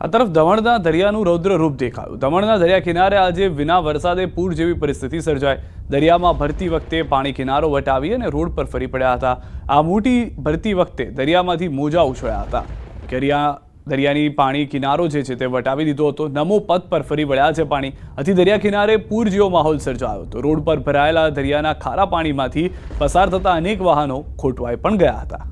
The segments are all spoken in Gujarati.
આ તરફ દમણના દરિયાનું રૌદ્ર રૂપ દેખાયું. દમણના દરિયા કિનારે આજે વિના વરસાદે પૂર જેવી પરિસ્થિતિ સર્જાઈ. દરિયામાં ભરતી વખતે પાણી કિનારો વટાવી અને રોડ પર ફરી પડ્યા હતા. આ મોટી ભરતી વખતે દરિયામાંથી મોજા ઉછળ્યા હતા. દરિયા દરિયાની પાણી કિનારો જે છે તે વટાવી દીધો હતો. નમો પથ પર ફરી વળ્યા છે પાણી. આથી દરિયા કિનારે પૂર જેવો માહોલ સર્જાયો હતો. રોડ પર ભરાયેલા દરિયાના ખારા પાણીમાંથી પસાર થતા અનેક વાહનો ખોટવાઈ પણ ગયા હતા.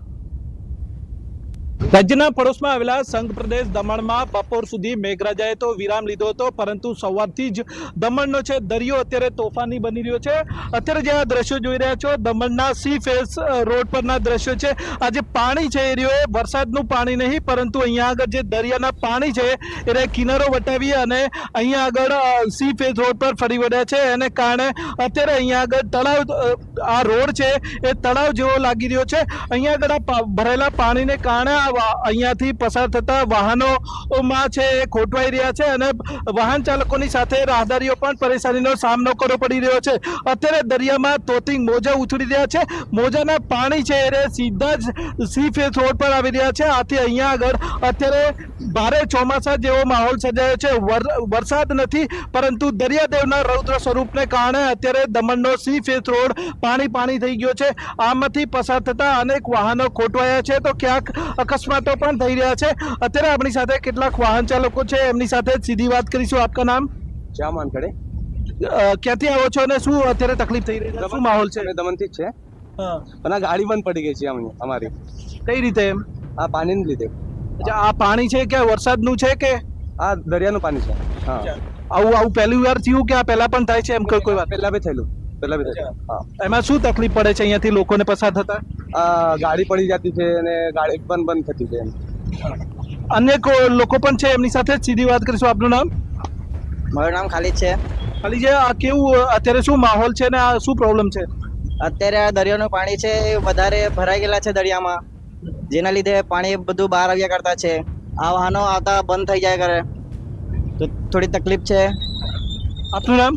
રાજ્યના પડોશમાં આવેલા સંઘ પ્રદેશ દમણમાં બપોર સુધી મેઘરાજાએ તો વિરામ લીધો હતો, પરંતુ સવારથી જ દમણનો છે દરિયો અત્યારે તોફાની બની રહ્યો છે. અત્યારે જે આ દ્રશ્યો જોઈ રહ્યા છો, દમણના સી ફેસ રોડ પરના દ્રશ્યો છે. આ જે પાણી છે એ રહ્યો વરસાદનું પાણી નહીં, પરંતુ અહીંયા આગળ જે દરિયાના પાણી છે એને કિનારો વટાવી અને અહીંયા આગળ સી ફેસ રોડ પર ફરી વળ્યા છે. એને કારણે અત્યારે અહીંયા આગળ તળાવ આ રોડ છે એ તળાવ જેવો લાગી રહ્યો છે. અહીંયા આગળ ભરેલા પાણીને કારણે અહીંયાથી પસાર થતા વાહનોમાં છે એ ખોટવાઈ રહ્યા છે અને વાહન ચાલકોની સાથે રાહદારીઓ પણ પરેશાનીનો સામનો કરવો પડી રહ્યો છે. અત્યારે દરિયામાં તોતિંગ મોજા ઉછળી રહ્યા છે. મોજાના પાણી છે એ સીધા જ સી ફેસ રોડ પર આવી રહ્યા છે. આથી અહીંયા આગળ અત્યારે ભારે ચોમાસા જેવો માહોલ સર્જાયો છે. વર- વરસાદ નથી, પરંતુ દરિયાદેવના રૌદ્ર સ્વરૂપને કારણે અત્યારે દમણનો સી ફેસ રોડ પાણી પાણી થઈ ગયો છે. આમાંથી પસાર થતા અનેક વાહનો ખોટવાયા છે. તો ક્યાંક અકસ્માતો પણ થઈ રહ્યા છે. અત્યારે આપણી સાથે કેટલાક વાહન ચાલકો છે. એમની સાથે સીધી વાત કરીશું. આપકા નામ? જામાન કડે ક્યાંથી આવો છો અને શું અત્યારે તકલીફ થઈ રહી છે? શું માહોલ છે? અમે દમણથી જ છે. હા. પણ આ ગાડી બંધ પડી ગઈ છે અમારી. કઈ રીતે એમ? આ પાણીને લીધે. અચ્છા, આ પાણી છે કે વરસાદનું છે કે? આ દરિયાનું પાણી છે. હા. આવું આવું પહેલી વાર થયું કે આ પહેલા પણ થાય છે? એમ કોઈ કોઈ વાત? પહેલા બી થયેલું. બી હા. એમાં શું તકલીફ પડે છે? અહીંયાથી લોકોને પસાર થતા? ગાડી પડી જતી છે અને ગાડી બંધ બંધ થતી છે એમ. અન્ય લોકો પણ છે એમની સાથે? જ સીધી વાત કરીશું આપનું નામ? મારું નામ ખાલી છે. ખાલી છે આ કેવું અત્યારે શું માહોલ છે ને આ શું પ્રોબ્લેમ છે? અત્યારે આ દરિયાનું પાણી છે એ વધારે ભરાઈ ગયેલા છે દરિયામાં. જેના લીધે પાણી બધું બહાર આવ્યા કરતા છે. આ વાહનો આવતા બંધ થઈ જાય કરે. તો થોડી તકલીફ છે. આપનું નામ?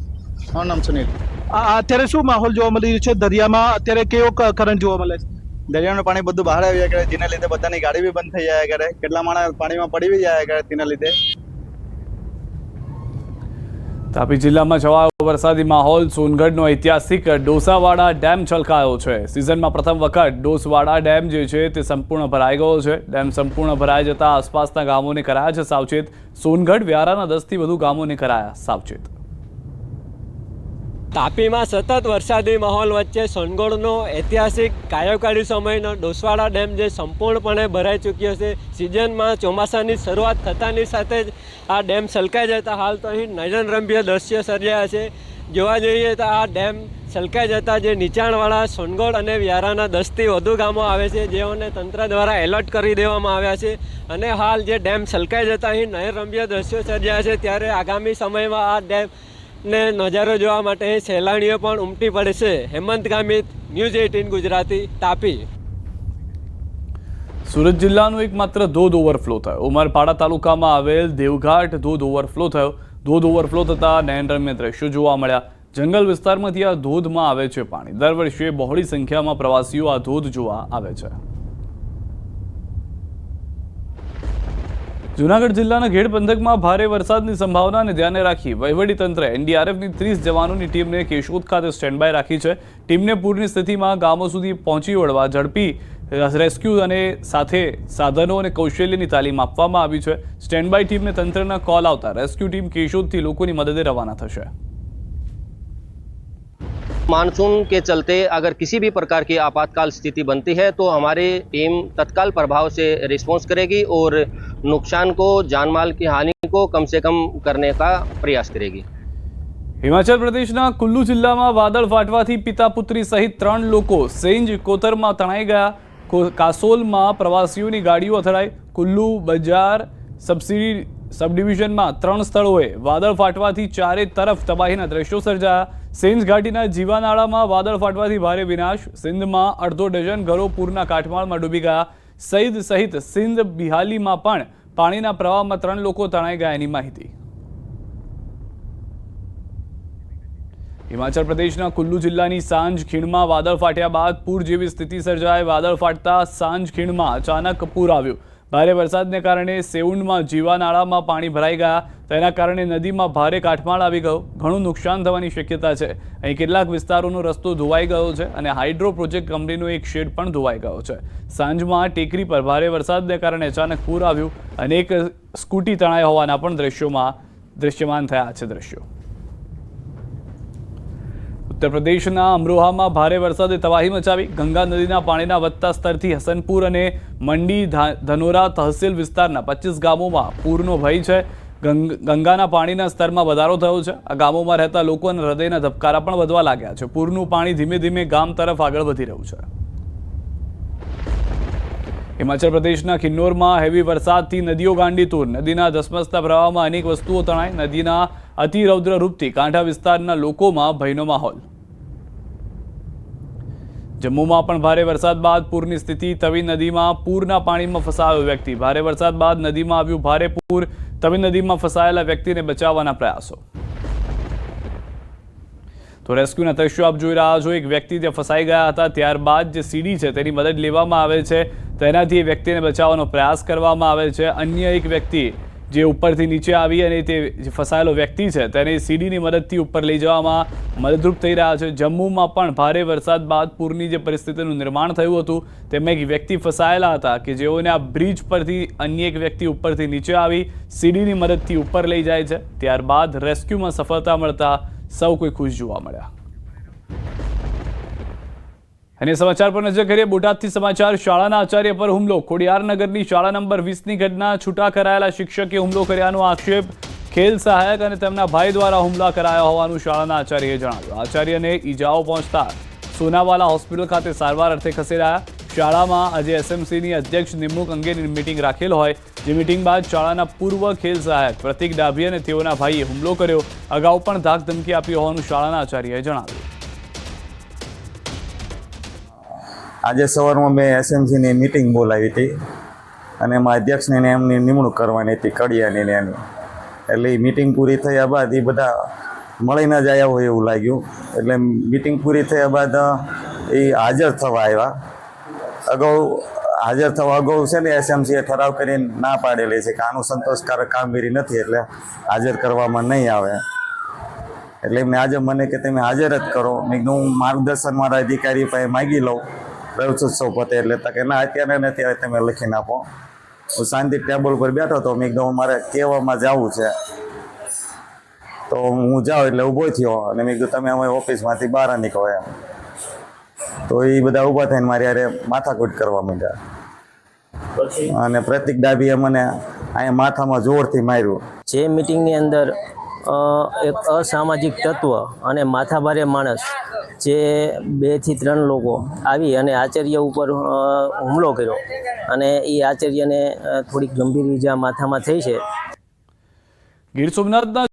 મારું નામ સુનિલ. અત્યારે શું માહોલ જોવા મળી રહ્યો છે? દરિયામાં અત્યારે કેવો કરંટ જોવા મળે છે? દરિયાનું પાણી બધું બહાર આવ્યા કરે જેના લીધે બધાની ગાડી બી બંધ થઈ જાય કરે. કેટલા માણસ પાણીમાં પડી બી જાય કરે તેના લીધે? તાપી જિલ્લામાં છવાયો વરસાદી માહોલ. સોનગઢનો ઐતિહાસિક ડોસાવાડા ડેમ છલકાયો છે. સિઝનમાં પ્રથમ વખત ડોસવાડા ડેમ જે છે તે સંપૂર્ણ ભરાઈ ગયો છે. ડેમ સંપૂર્ણ ભરાઈ જતા આસપાસના ગામોને કરાયા છે સાવચેત. સોનગઢ વ્યારાના દસથી વધુ ગામોને કરાયા સાવચેત. તાપીમાં સતત વરસાદી માહોલ વચ્ચે સોનગઢનો ઐતિહાસિક કાયોકાળી સમયનો ડોસવાડા ડેમ જે સંપૂર્ણપણે ભરાઈ ચૂક્યો છે, સિઝનમાં ચોમાસાની શરૂઆત થતાની સાથે જ આ ડેમ સલકાઈ જતા હાલ તો અહીં નયનરમ્ય દ્રશ્ય સર્જાયા છે. જોવા જઈએ તો આ ડેમ સલકાઈ જતા જે નીચાણવાળા સોનગઢ અને વ્યારાના દસથી વધુ ગામો આવે છે, જેઓને તંત્ર દ્વારા એલર્ટ કરી દેવામાં આવ્યા છે. અને હાલ જે ડેમ સલકાઈ જતા અહીં નયનરમ્ય દ્રશ્યો સર્જાયા છે, ત્યારે આગામી સમયમાં આ ડેમ ને નજારો જોવા માટે સહેલાણીઓ પણ ઉમટી પડે છે. Hemant Gamit, news eighteen Gujarati, Tapi. Surat જિલ્લાનો એકમાત્ર ધોધ ઓવરફ્લો થયો. ઉમરપાડા તાલુકામાં આવેલ દેવઘાટ ધોધ ઓવરફ્લો થયો. ધોધ ઓવરફ્લો થતાં નયનરમ્ય દ્રશ્યો જોવા મળ્યા. જંગલ વિસ્તારમાંથી આ ધોધમાં આવે છે પાણી. દર વર્ષે બહોળી સંખ્યામાં પ્રવાસીઓ આ ધોધ જોવા આવે છે. જૂનાગઢ જિલ્લાના ઘેડ પંથકમાં ભારે વરસાદની સંભાવનાને ધ્યાને રાખી વહીવટીતંત્રે એનડીઆરએફની ત્રીસ જવાનોની ટીમને કેશોદ ખાતે સ્ટેન્ડ બાય રાખી છે. ટીમને પૂરની સ્થિતિમાં ગામો સુધી પહોંચી વળવા ઝડપી રેસ્ક્યુ અને સાથે સાધનો અને કૌશલ્યની તાલીમ આપવામાં આવી છે. સ્ટેન્ડ બાય ટીમને તંત્રના કોલ આવતા રેસ્ક્યુ ટીમ કેશોદથી લોકોની મદદે રવાના થશે. मानसून के चलते अगर किसी भी प्रकार की आपातकाल स्थिति बनती है तो हमारी टीम तत्काल प्रभाव से रिस्पॉन्स करेगी और नुकसान को जान माल की हानि को कम से कम करने का प्रयास करेगी હિમાચલ પ્રદેશના કુલ્લુ જિલ્લામાં વાદળ ફાટવાથી પિતા પુત્રી સહિત ત્રણ લોકો સેન્જ કોતરમાં તણાઈ ગયા કો- કાસોલમાં પ્રવાસીઓની ગાડીઓ અથડાઈ કુલ્લુ બજાર સબસિડી સબ ડિવિઝનમાં ત્રણ સ્થળોએ વાદળ ફાટવાથી ચારે તરફ તબાહીના દ્રશ્યો સર્જાયા સેન્જ ઘાટીના જીવાનાળામાં વાદળ ફાટવાથી ભારે વિનાશ. સિંધમાં અડધો ડઝન ઘરો પૂરના કાટમાળમાં ડૂબી ગયા. સઈદ સહિત સિંધ બિહાલીમાં પણ પાણીના પ્રવાહમાં ત્રણ લોકો તણાઈ ગયાની માહિતી. હિમાચલ પ્રદેશના કુલ્લુ જિલ્લાની સાંજ ખીણમાં વાદળ ફાટ્યા બાદ પૂર જેવી સ્થિતિ સર્જાય. વાદળ ફાટતા સાંજ ખીણમાં અચાનક પૂર આવ્યું. ભારે વરસાદને કારણે સેઉંડમાં જીવાનાળામાં પાણી ભરાઈ ગયા. તેના કારણે નદીમાં ભારે કાટમાળ આવી ગયો. ઘણું નુકસાન થવાની શક્યતા છે. અહીં કેટલાક વિસ્તારોનો રસ્તો ધોવાઈ ગયો છે અને હાઇડ્રો પ્રોજેક્ટ કંપનીનો એક શેડ પણ ધોવાઈ ગયો છે. સાંજમાં ટેકરી પર ભારે વરસાદને કારણે અચાનક પૂર આવ્યું. અને એક સ્કૂટી તણાઈ હોવાના પણ દ્રશ્યોમાં દૃશ્યમાન થયા છે દ્રશ્યો. ઉત્તર પ્રદેશના અમરોહામાં ભારે વરસાદે તબાહી મચાવી, ગંગા નદીના પાણીના વધતા સ્તરથી હસનપુર અને મંડી ધનોરા તહસીલ વિસ્તારના પચીસ ગામોમાં પૂરનો ભય છે. ગંગાના પાણીના સ્તરમાં વધારો થયો છે. આ ગામોમાં રહેતા લોકોના હૃદયના ધબકારા પણ વધવા લાગ્યા છે. પૂરનું પાણી ધીમે ધીમે ગામ તરફ આગળ વધી રહ્યું છે. હિમાચલ પ્રદેશના કિન્નોરમાં હેવી વરસાદથી નદીઓ ગાંડી તૂર. નદીના ધસમસતા પ્રવાહમાં અનેક વસ્તુઓ તણાઈ નદીના અતિરૌદ્ર રૂપથી કાંઠા વિસ્તારના લોકોમાં ભયનો માહોલ. જમ્મુમાં પણ ભારે વરસાદ બાદ પૂરની સ્થિતિ તવી નદીમાં પૂરના પાણીમાં ફસાયો વ્યક્તિ. ભારે વરસાદ બાદ નદીમાં આવ્યું ભારે પૂર, તવી નદીમાં ફસાયેલા વ્યક્તિને બચાવવાના પ્રયાસો. તો રેસ્ક્યુના દ્રશ્યો આપ જોઈ રહ્યા છો. એક વ્યક્તિ ત્યાં ફસાઈ ગયા હતા, ત્યારબાદ જે સીડી છે તેની મદદ લેવામાં આવે છે. તેનાથી એ વ્યક્તિને બચાવવાનો પ્રયાસ કરવામાં આવે છે. અન્ય એક વ્યક્તિ જે ઉપરથી નીચે આવી અને તે જે ફસાયેલો વ્યક્તિ છે, તેને સીડીની મદદથી ઉપર લઈ જવામાં મદદરૂપ થઈ રહ્યા છે. જમ્મુમાં પણ ભારે વરસાદ બાદ પૂરની જે પરિસ્થિતિનું નિર્માણ થયું હતું, તેમાં એક વ્યક્તિ ફસાયેલા હતા કે જેઓને આ બ્રિજ પરથી અન્ય એક વ્યક્તિ ઉપરથી નીચે આવી સીડીની મદદથી ઉપર લઈ જાય છે. ત્યારબાદ રેસ્ક્યુમાં સફળતા મળતા સૌ કોઈ ખુશ જોવા મળ્યા. અને સમાચાર પર નજર કરીએ, બોટાદથી સમાચાર, શાળાના આચાર્ય પર હુમલો. ખોડિયારનગરની શાળા નંબર વીસની ઘટના છૂટા કરાયેલા શિક્ષકે હુમલો કર્યાનો આક્ષેપ. ખેલ સહાયક અને તેમના ભાઈ દ્વારા હુમલા કરાયા હોવાનું શાળાના આચાર્યએ જણાવ્યું. આચાર્યને ઈજાઓ પહોંચતા સોનાવાલા હોસ્પિટલ ખાતે સારવાર અર્થે ખસેડાયા. શાળામાં આજે એસએમસીની અધ્યક્ષ નિમણૂક અંગેની મિટિંગ રાખેલ હોય, જે મિટિંગ બાદ શાળાના પૂર્વ ખેલ સહાયક પ્રતિક ડાભી અને તેઓના ભાઈએ હુમલો કર્યો. અગાઉ પણ ધાક ધમકી આપી હોવાનું શાળાના આચાર્યએ જણાવ્યું. આજે સવારમાં મેં એસએમસીની મિટિંગ બોલાવી હતી અને એમાં અધ્યક્ષને એમની નિમણૂક કરવાની હતી, કડિયાની ને એની. એટલે એ મિટિંગ પૂરી થયા બાદ એ બધા મળી ન આવ્યા હોય એવું લાગ્યું. એટલે મિટિંગ પૂરી થયા બાદ એ હાજર થવા આવ્યા. અગાઉ હાજર થવા અગાઉ છે ને એસએમસીએ ઠરાવ કરીને ના પાડેલી છે કે આનું સંતોષકારક કામગીરી નથી એટલે હાજર કરવામાં નહીં આવે. એટલે એમને આજે મને કે તમે હાજર જ કરો. મેં હું માર્ગદર્શન મારા અધિકારી પાસે માગી લઉં. પ્રવેશોત્સવ પતે એટલે કે ના અત્યારે ને અત્યારે તમે લખીને આપો. હું શાંતિ ટેબલ પર બેઠો હતો મેં કીધું મારે કહેવામાં જવું છે. તો હું જાઉં એટલે ઊભો થયો અને મેં કીધું તમે અમારી ઓફિસમાંથી બહાર નીકળો એમ. તો એ બધા ઊભા થઈને મારી અરે માથાકૂટ કરવા માંડ્યા. અને પ્રતિક ડાબીએ મને અહીંયા માથામાં જોરથી માર્યું. જે મિટિંગની અંદર એક અસામાજિક તત્વ અને માથાભારે માણસ જે બેથી ત્રણ લોકો આવી અને આચાર્ય ઉપર હુમલો કર્યો. અને એ આચાર્યને થોડીક ગંભીર ઈજા માથામાં થઈ છે. ગીર સોમનાથના